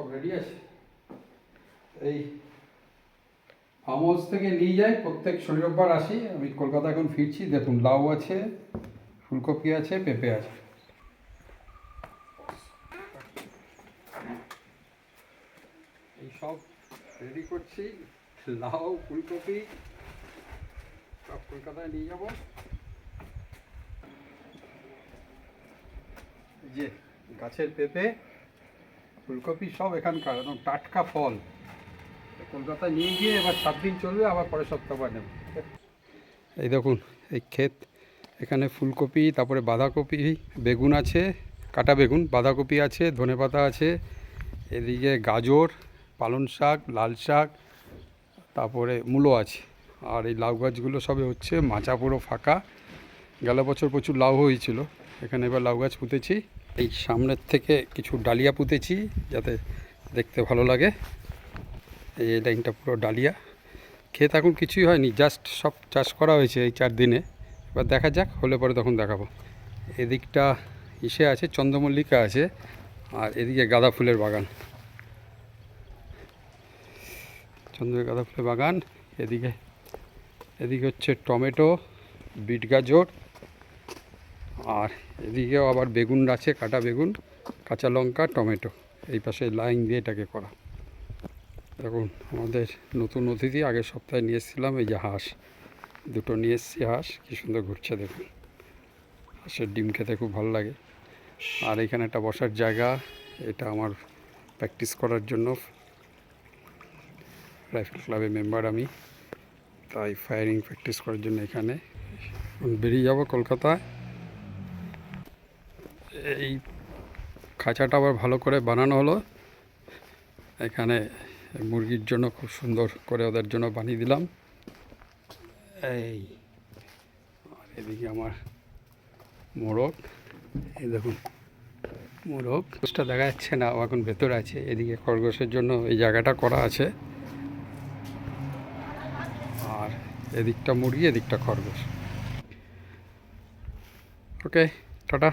সব রেডি আছে? এই ফার্ম হাউস থেকে নিয়ে যাই, প্রত্যেক শনি রোববার আসি, আমি কলকাতা এখন ফিরছি, দেখুন লাউ আছে, ফুলকপি আছে, পেঁপে আছে। এই সব রেডি করছি, লাউ, ফুলকপি, সব কলকাতায় নিয়ে যাব। যে গাছের পেঁপে ফুলকপি সব এখানকার, একদম টাটকা ফল। কলকাতায় নিয়ে গিয়ে এবার সাত দিন চলবে, আবার পরের সপ্তাহ নেব। এই দেখুন, এই ক্ষেত, এখানে ফুলকপি, তারপরে বাঁধাকপি, বেগুন আছে, কাটা বেগুন, বাঁধাকপি আছে ধনেপাতা আছে, এদিকে গাজর, পালং শাক, লাল শাক, তারপরে মূলো আছে। আর এই লাউ গাছগুলো সবে হচ্ছে, মাচা পুরো ফাঁকা, গেল বছর প্রচুর লাউ হয়েছিল, এখানে এবার লাউ গাছ পুঁতেছি। এই সামনের থেকে কিছু ডালিয়া পুঁতেছি যাতে দেখতে ভালো লাগে। এই লাইনটা পুরো ডালিয়া। ক্ষেত এখন কিছুই হয়নি, জাস্ট সব চাষ করা হয়েছে এই চার দিনে। এবার দেখা যাক, হলে পরে তখন দেখাবো। এদিকটা ইসে আছে, চন্দ্রমল্লিকা আছে, আর এদিকে গাঁদা ফুলের বাগান। চন্দ্র গাঁদা ফুলের বাগান, এদিকে এদিকে হচ্ছে টমেটো, বিট গাজর আর এদিকেও আবার বেগুন আছে, কাটা বেগুন, কাঁচা লঙ্কা, টমেটো। এই পাশে লাইন দিয়ে এটাকে করা। দেখুন, আমাদের নতুন অতিথি, আগের সপ্তাহে নিয়ে এসেছিলাম, এই যে হাঁস। দুটো নিয়ে এসেছি হাঁস, কী সুন্দর ঘুরছে দেখুন। হাঁসের ডিম খেতে খুব ভালো লাগে। আর এখানে একটা বসার জায়গা, এটা আমার প্র্যাকটিস করার জন্য। রাইফেল ক্লাবের মেম্বার আমি, তাই ফায়ারিং প্র্যাকটিস করার জন্য এখানে। বেরিয়ে যাব কলকাতায়। এই খাঁচাটা আবার ভালো করে বানানো হলো। এখানে মুরগির জন্য খুব সুন্দর করে ওদের জন্য বানিয়ে দিলাম। এই, আর এদিকে আমার মোরগ। এই দেখুন, মোরগ। খোঁজটা দেখা যাচ্ছে না, ও এখন ভেতরে আছে। এদিকে খরগোশের জন্য এই জায়গাটা করা আছে। আর এদিকটা মুরগি, এদিকটা খরগোশ। Okay, tata.